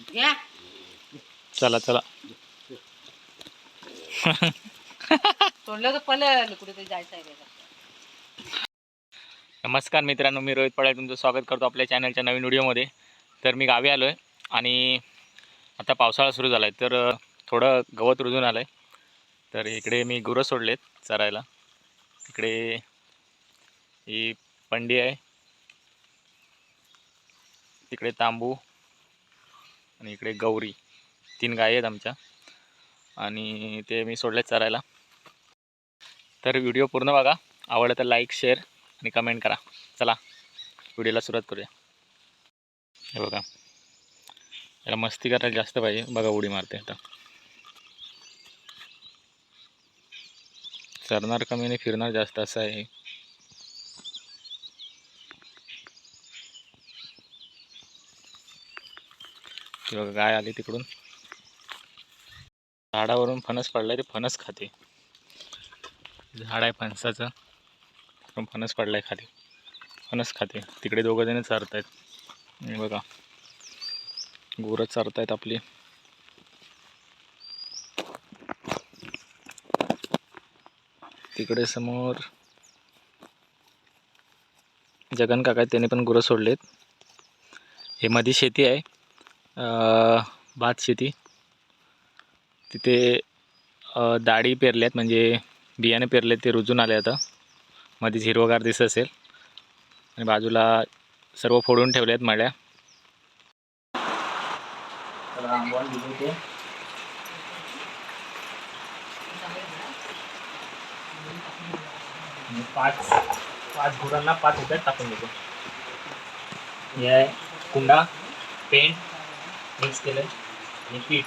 घ्या. चला चला. तोडलं तर पळलं कुठेतरी जायचं आहे. नमस्कार मित्रांनो मी रोहित पडाळ तुमचं स्वागत करतो आपल्या चॅनलच्या नवीन व्हिडिओमध्ये. तर मी गावी आलो आहे आणि आता पावसाळा सुरू झाला आहे तर थोडं गवत रुजून आलं आहे तर इकडे मी गुरं सोडलेत चरायला. इकडे ही पंडी आहे. तिकडे तांबू आणि इकडे गौरी तीन गाय आहेत आमच्या. आणि ते मी सोडलेत चरायला. तर व्हिडिओ पूर्ण बघा. आवडलं तर लाईक शेअर आणि कमेंट करा. चला व्हिडिओला सुरुवात करूया. हे बघा. याला मस्ती करायला जास्त पाहिजे. बघा उडी मारते आता. चरणार कमी आणि फिरणार जास्त असं आहे. बघा गाय आली तिकडून. झाडावरून फणस पडलाय ते फणस खाते. झाड आहे फणसाचं. पण फणस पडलाय खाली. फणस खाते. तिकडे दोघं जण चरतायत. हे बघा. गुरं चरतायत आपली. तिकडे समोर जगन काका आहेत त्याने पण गुरं सोडलेत. हे मधी शेती आहे. भात शेती. तिथे दाढी डाळी पेरल्यात म्हणजे बियाणे पेरले ते रुजून आले आता. मध्येच हिरवगार दिसत असेल. आणि बाजूला सर्व फोडून ठेवले आहेत मळ्या पाच पाच गुरांना पाच रुपयात टाकून देतो. हे कुंडा पेंट मिक्स केलं आणि पीठ.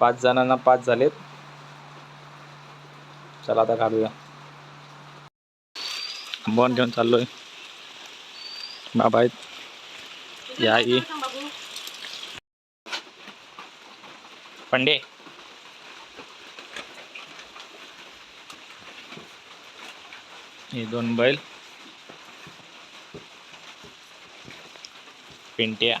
पाच जणांना पाच झालेत. चला आता काढूया. बॉन घेऊन चाललोय. बाबा आहेत या. पंडे. हे दोन बैल. पेंट्या.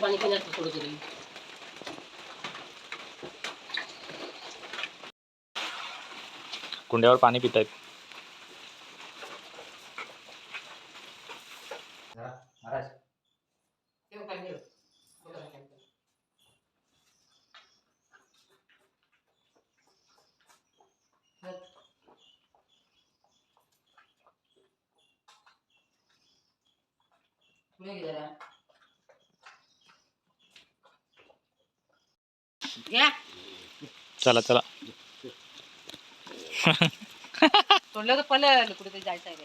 पाणी थोडं कुंड्यावर पाणी पित आहेत ठेव खाली ठेव. बघा खाली ठेव. धर. पुढे घे जरा. घ्या चला चला. तोडलं तर पळलं कुठेतरी जायचं आहे.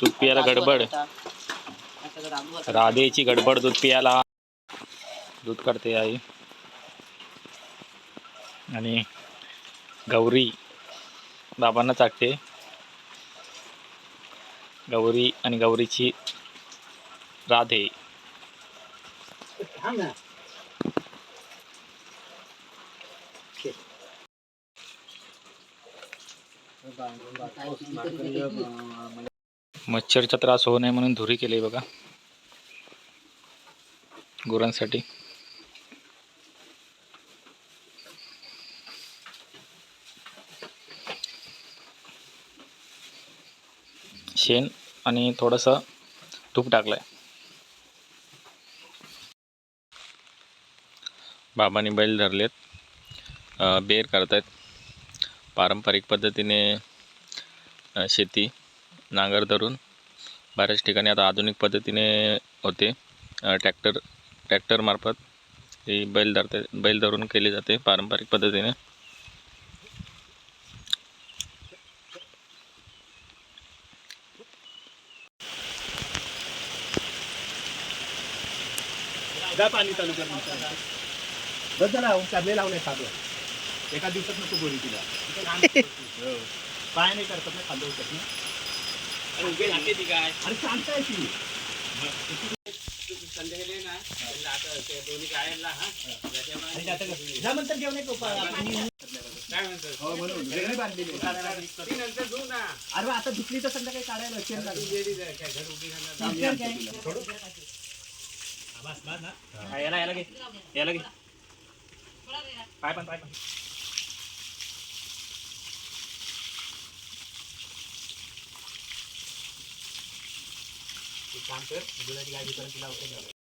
दूध पियाला गडबड. राधेची गडबड दूध पियाला. दूध काढते आई. आणि गौरी बाबांना चाटते. गौरी आणि गौरीची राधे. मच्छरचा त्रास होऊ नये म्हणून धुरी केली बघा. गुरांसाठी. शेण आणि थोडंसं तूप टाकलंय. बाबांनी बैल धरलेत. अं, बेर करतायत. पारंपरिक पद्धतीने शेती नांगर धरून बऱ्याच ठिकाणी आता आधुनिक पद्धतीने होते. ट्रॅक्टर ट्रॅक्टरमार्फत ही बैल धरते बैल धरून केली जाते पारंपरिक पद्धतीने. जा पाणी चालू कर म्हणतात. बस झाला करले लावले साधं एका दिवसात नको गोरी तिला हो. पाय नाही करतात ना खांदे उचलत ना अरे उभे ती काय? अरे आहे ती. आणि ते आता कसं- जा म्हणतात घेऊन येतो पा- आपण हो, बांधलेली आहे. अरे आता दुसरी तर संध्याकाळी काढायला हा, याला याला घे याला घे. पाय पण पाय पण. काम कर, गुलाबी गाडी पर्यंत तुला